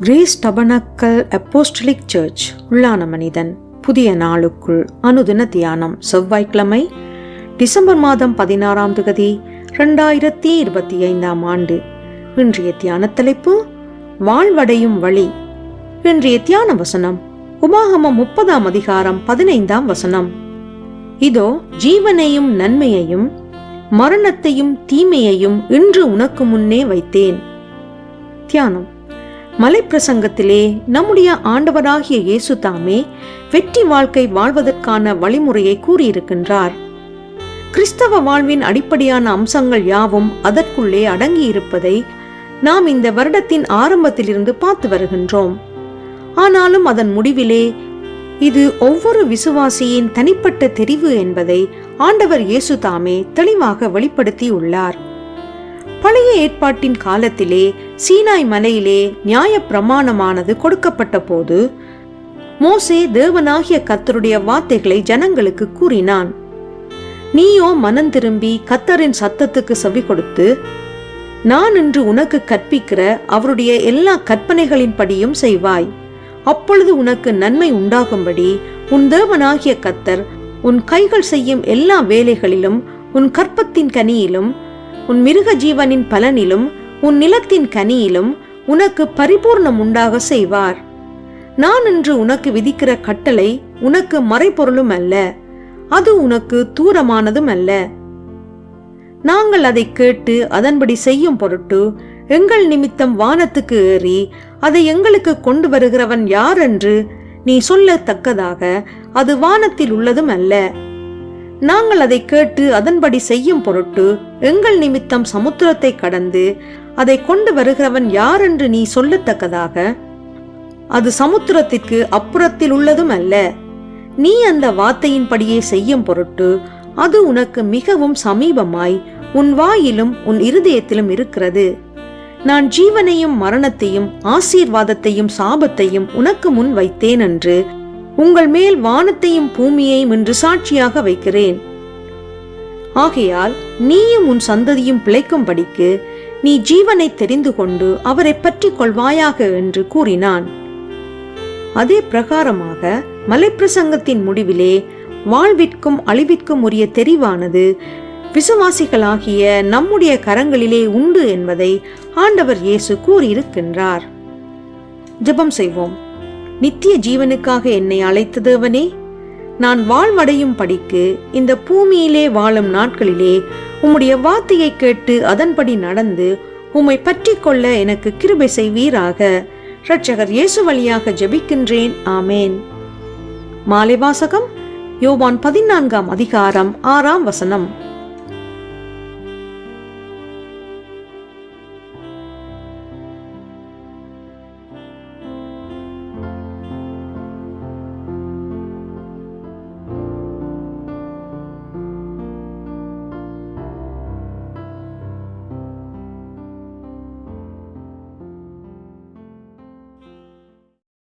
Grace tabernacle apostolic search உள்ளான மனிதன். புதிய நாளுக்குள் அனுதின தியானம் செவ்வாய்க்கிழமை டிசம்பர் மாதம் பதினாறாம் தேதி ரெண்டாயிரத்தி இருபத்தி ஐந்தாம் ஆண்டு. இன்றைய தியான தலைப்பு வாழ்வடையும் வழி இன்றைய தியான வசனம் உபாகமம் முப்பதாம் அதிகாரம் பதினைந்தாம் வசனம். இதோ ஜீவனையும் நன்மையையும் மரணத்தையும் தீமையையும் இன்று உனக்கு முன்னே வைத்தேன். தியானம். மலைப்பிரசங்கத்திலே நம்முடைய ஆண்டவராகிய இயேசு தாமே வெற்றி வாழ்க்கை வாழ்வதற்கான வழிமுறையை கூறியிருக்கின்றார். கிறிஸ்தவ வாழ்வின் அடிப்படையான அம்சங்கள் யாவும் அதற்குள்ளே அடங்கியிருப்பதை நாம் இந்த வருடத்தின் ஆரம்பத்திலிருந்து பார்த்து வருகின்றோம். ஆனாலும் அதன் முடிவிலே இது ஒவ்வொரு விசுவாசியின் தனிப்பட்ட தெரிவு என்பதை ஆண்டவர் இயேசு தாமே தெளிவாக வெளிப்படுத்தியுள்ளார். பழைய ஏற்பாட்டின் காலத்திலே சீனாய் மலையிலே நியாய பிரமாணமானது கொடுக்கப்பட்ட போது மோசே தேவனாகிய கத்தருடைய வார்த்தைகளை ஜனங்களுக்கு கூறினான். நீயோ மனம் திரும்பி கத்தரின் சத்தத்துக்கு செவி கொடுத்து நான் இன்று உனக்கு கற்பிக்கிற அவருடைய எல்லா கற்பனைகளின்படியும் செய்வாய். அப்பொழுது உனக்கு நன்மை உண்டாகும்படி உன் தேவனாகிய கத்தர் உன் கைகள் செய்யும் எல்லா வேலைகளிலும் உன் கற்பத்தின் கனியிலும் உன் மிருக ஜீவனின் பலனிலும் உன் நிலத்தின் கனியிலும் உனக்கு பரிபூர்ணம் உண்டாக செய்வார். நான் இன்று உனக்கு விதிக்கிற கட்டளை உனக்கு மறைபொருளும் அல்ல அது உனக்கு தூரமானதும் அல்ல. நாங்கள் அதை கேட்டு அதன்படி செய்யும் பொருட்டு எங்கள் நிமித்தம் வானத்துக்கு ஏறி அதை எங்களுக்கு கொண்டு வருகிறவன் யார் என்று நீ சொல்லத்தக்கதாக அது வானத்தில் உள்ளதும் அல்ல. நாங்கள் அதை கேட்டு அதன்படி செய்யும் பொருட்டு எங்கள் நிமித்தம் சமுத்திரத்தை கடந்து அதை கொண்டு வருகிறவன் யார் என்று நீ சொல்லத்தக்கதாக? அது சமுத்திரத்திற்கு அப்புறத்தில் உள்ளதும் அல்ல. நீ அந்த வார்த்தையின்படியே செய்யும் பொருட்டு அது உனக்கு மிகவும் சமீபமாய் உன் வாயிலும் உன் இருதயத்திலும் இருக்கிறது. நான் ஜீவனையும் மரணத்தையும் ஆசீர்வாதத்தையும் சாபத்தையும் உனக்கு முன் வைத்தேன் என்று உங்கள் மேல் வானத்தையும் பூமியையும் என்று சாட்சியாக வைக்கிறேன். ஆகையால் நீயும் உன் சந்ததியும் பிழைக்கும்படிக்கு நீ ஜீவனை தெரிந்து கொண்டு அவரை பற்றி கொள்வாயாக என்று கூறினான். அதே பிரகாரமாக மலைப்பிரசங்கத்தின் முடிவிலே வாழ்விற்கும் அழிவிற்கும் உரிய தெரிவானது விசுவாசிகளாகிய நம்முடைய கரங்களிலே உண்டு என்பதை ஆண்டவர் இயேசு கூறியிருக்கின்றார். ஜெபம் செய்வோம். நித்திய ஜீவனுக்காக என்னை அழைத்ததேவனே நான் வாழ்வடையும் படிக்கு இந்த பூமியிலே வாழும் நாட்களிலே உம்முடைய வார்த்தையை கேட்டு அதன்படி நடந்து உம்மை பற்றி கொள்ள எனக்கு கிருபை செய்வீராக. இரட்சகர் இயேசு வழியாக ஜெபிக்கின்றேன். ஆமேன். மாலை வாசகம் யோவான் பதினான்காம் அதிகாரம் ஆறாம் வசனம்.